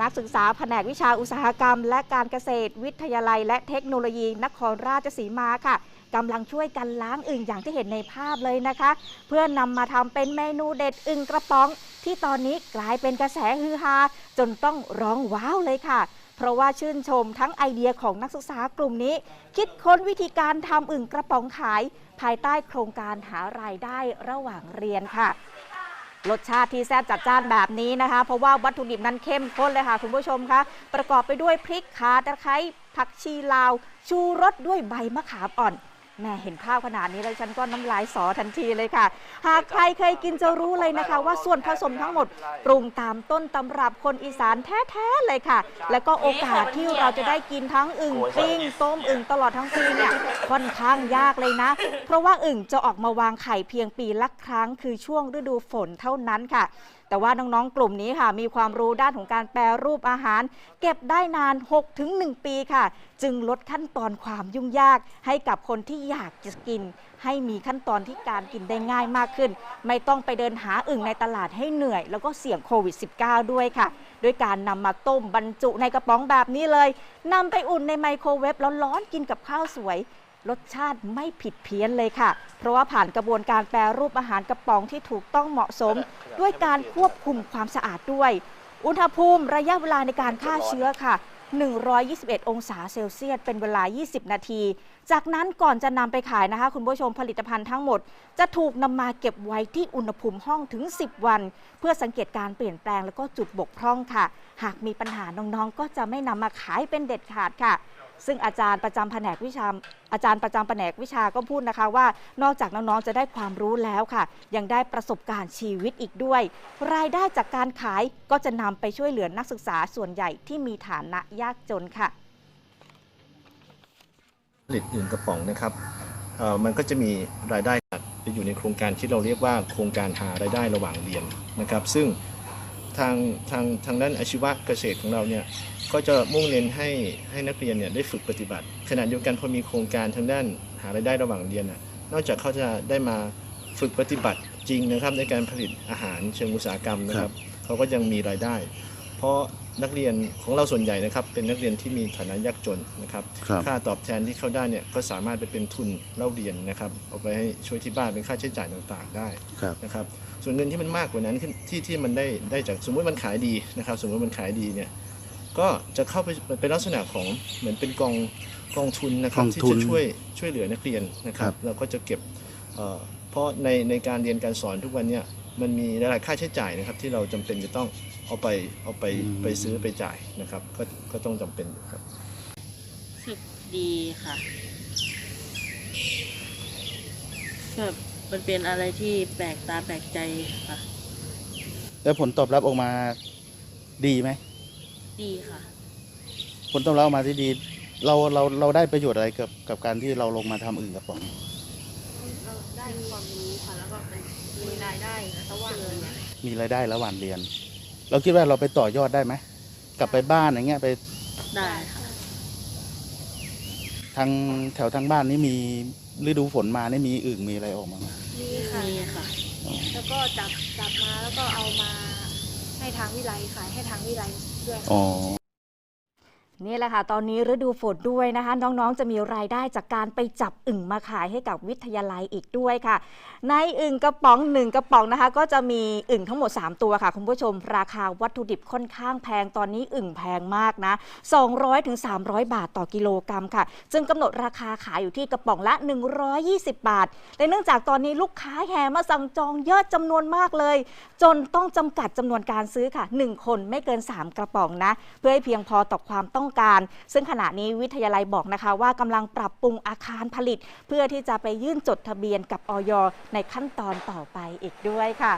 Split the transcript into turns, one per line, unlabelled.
นักศึกษาแผนกวิชาอุตสาหกรรม และการเกษตร วิทยาลัย และเทคโนโลยี นครราชสีมาค่ะกำลังช่วยกันล้างอึ่งอย่างที่เห็นในภาพเลยนะคะ เพื่อนำมาทำเป็นเมนูเด็ดอึ่งกระป๋อง ที่ตอนนี้กลายเป็นกระแสฮือฮาจนต้องร้องว้าวเลยค่ะ เพราะว่าชื่นชมทั้งไอเดียของนักศึกษากลุ่มนี้ คิดค้นวิธีการทำอึ่งกระป๋องขาย ภายใต้โครงการหารายได้ระหว่างเรียนค่ะ รสชาติที่แซ่บจัดจ้านแบบนี้นะคะ เพราะว่าวัตถุดิบนั้นเข้มข้นเลยค่ะ คุณผู้ชมคะประกอบไปด้วยพริกขาตะไคร้ผักชีลาว ชูรสด้วยใบมะขามอ่อน แม่เห็นภาพขนาดนี้แล้วฉันก็น้ำลายสอทันทีเลยค่ะ หากใครเคยกินจะรู้เลยนะคะ ว่าส่วนผสมทั้งหมดปรุงตามต้นตำรับคนอีสานแท้ๆเลยค่ะ แล้วก็โอกาสที่เราจะได้กินทั้งอึ่งปิ้งต้มอึ่งตลอดทั้งปีเนี่ยค่อนข้างยากเลยนะ เพราะว่าอึ่งจะออกมาวางไข่เพียงปีละครั้ง คือช่วงฤดูฝนเท่านั้นค่ะ แต่ว่าน้องๆ กลุ่มนี้ค่ะ มีความรู้ด้านของการแปรรูปอาหาร เก็บได้นาน 6-1 ปีค่ะ จึงลดขั้นตอนความยุ่งยาก ให้กับคนที่อยากจะกิน ให้มีขั้นตอนที่การกินได้ง่ายมากขึ้น ไม่ต้องไปเดินหาอึ่งในตลาดให้เหนื่อย แล้วก็เสี่ยงโควิด -19 ด้วยค่ะ ด้วยการนำมาต้มบรรจุในกระป๋องแบบนี้เลยนำไปอุ่นในไมโครเวฟแล้วร้อนกินกับข้าวสวย รสชาติไม่ผิดเพี้ยนเลยค่ะ เพราะว่าผ่านกระบวนการแปรรูปอาหารกระป๋องที่ถูกต้องเหมาะสม ด้วยการควบคุมความสะอาดด้วย อุณหภูมิระยะเวลาในการฆ่าเชื้อค่ะ 121 องศาเซลเซียส เป็นเวลา 20 นาที จากนั้นก่อนจะนำไปขายนะคะ คุณผู้ชมผลิตภัณฑ์ทั้งหมด จะถูกนำมาเก็บไว้ที่อุณหภูมิห้องถึง 10 วัน เพื่อสังเกตการเปลี่ยนแปลงแล้วก็จุดบกพร่องค่ะ หากมีปัญหาน้องๆ ก็จะไม่นำมาขายเป็นเด็ดขาดค่ะ ซึ่งอาจารย์ประจำแผนกวิชาอาจารย์ประจำแผนกวิชาก็พูดนะคะว่า นอกจากน้องๆ จะได้ความรู้แล้วค่ะ ยังได้ประสบการณ์ชีวิตอีกด้วย รายได้จากการขายก็จะนำไปช่วยเหลือนักศึกษาส่วนใหญ่ที่มีฐานะยากจนค่ะ
ผลิตอื่นกระป๋องนะครับเอ่อมันก็จะมีรายได้ไปอยู่ในโครงการที่เราเรียกว่าโครงการหารายได้ระหว่างเรียนนะครับ ซึ่ง ทางทางทางด้านอาชีวะเกษตรของเราเนี่ยก็จะมุ่งเน้นให้ให้นักเรียนเนี่ยได้ฝึกปฏิบัติขณะเดียวกันพอมีโครงการทางด้านหารายได้ระหว่างเรียนน่ะนอกจากเขาจะได้มาฝึกปฏิบัติจริงนะครับในการผลิตอาหารเชิงอุตสาหกรรมนะครับเขาก็ยังมีรายได้ เพราะนักเรียนของเราส่วนใหญ่นะครับ เป็นนักเรียนที่มีฐานะยากจนนะครับ
ครับ
ค่าตอบแทนที่เขาได้เนี่ยก็สามารถไปเป็นทุนเล่าเรียนนะครับเอาไปให้ช่วยที่บ้านเป็นค่าใช้จ่ายต่างๆได้
ครับ
นะครับ ส่วนเงินที่มันมากกว่านั้นที่ที่ที่มันได้ได้จากสมมติมันขายดีนะครับ สมมติมันขายดีเนี่ยก็จะเข้าไปเป็นลักษณะของเหมือนเป็นกองกองทุนนะครับ
กอง
ที่
ทุน
จะช่วยช่วยเหลือนักเรียนนะครั
ครับบ
เราก็จะเก็บเอ่อเพราะในในการเรียนการสอนทุกวันเนี่ย มันมีหลายๆค่าใช้จ่ายนะครับ ที่เราจำเป็นจะต้องเอาไปเอาไปไปซื้อไปจ่ายนะครับ ก็ก็ต้องจำเป็นอยู่ครับ
รู้สึกดีค่ะแบบมันเป็นอะไรที่แปลกตาแปลกใจค่ะ
แล้วผลตอบรับออกมาดีไหม
ดีค่ะ
ผลตอบรับออกมาที่ดี เราเราเราได้ประโยชน์อะไรกับกับการที่เราลงมาทำอื่นกระป๋อง
เราได้ความรู้ค่ะแล้วก็เป็น มีรายได้ระหว่างเรียน
มีรายได้ระหว่างเรียน เราคิดว่าเราไปต่อยอดได้ไหมกลับไปบ้านอย่างเงี้ยไป
ได้ค่ะ
ทางแถวทางบ้านนี่มีฤดูฝนมานี่มีอึ่งมีอะไรออกมาไหม
มีค่ะ
มีค่ะ
แล้วก็จับจับมาแล้วก็เอามาให้ทางวิไลขายให้ทางวิไลด้วยค่ะ
อ๋อ
นี่แหละค่ะ ตอนนี้ฤดูฝนด้วยนะคะ น้องๆ จะมีรายได้จากการไปจับอึ่งมาขายให้กับวิทยาลัยอีกด้วยค่ะ ในอึ่งกระป๋องหนึ่งกระป๋องนะคะ ก็จะมีอึ่งทั้งหมด 3 ตัวค่ะ คุณผู้ชม ราคาวัตถุดิบค่อนข้างแพงตอนนี้อึ่งแพงมากนะ 200ถึง300 บาทต่อกิโลกรัมค่ะ จึงกำหนดราคาขายอยู่ที่กระป๋องละ 120 บาทและเนื่องจากตอนนี้ลูกค้าแห่มาสั่งจองเยอะจำนวนมากเลย จนต้องจำกัดจำนวนการซื้อค่ะ 1 คนไม่เกิน 3 กระป๋องนะ เพื่อให้เพียงพอต่อความต้องการ ซึ่งขณะนี้วิทยาลัยบอกนะคะว่ากำลังปรับปรุงอาคารผลิต เพื่อที่จะไปยื่นจดทะเบียนกับออยในขั้นตอนต่อไปอีกด้วยค่ะ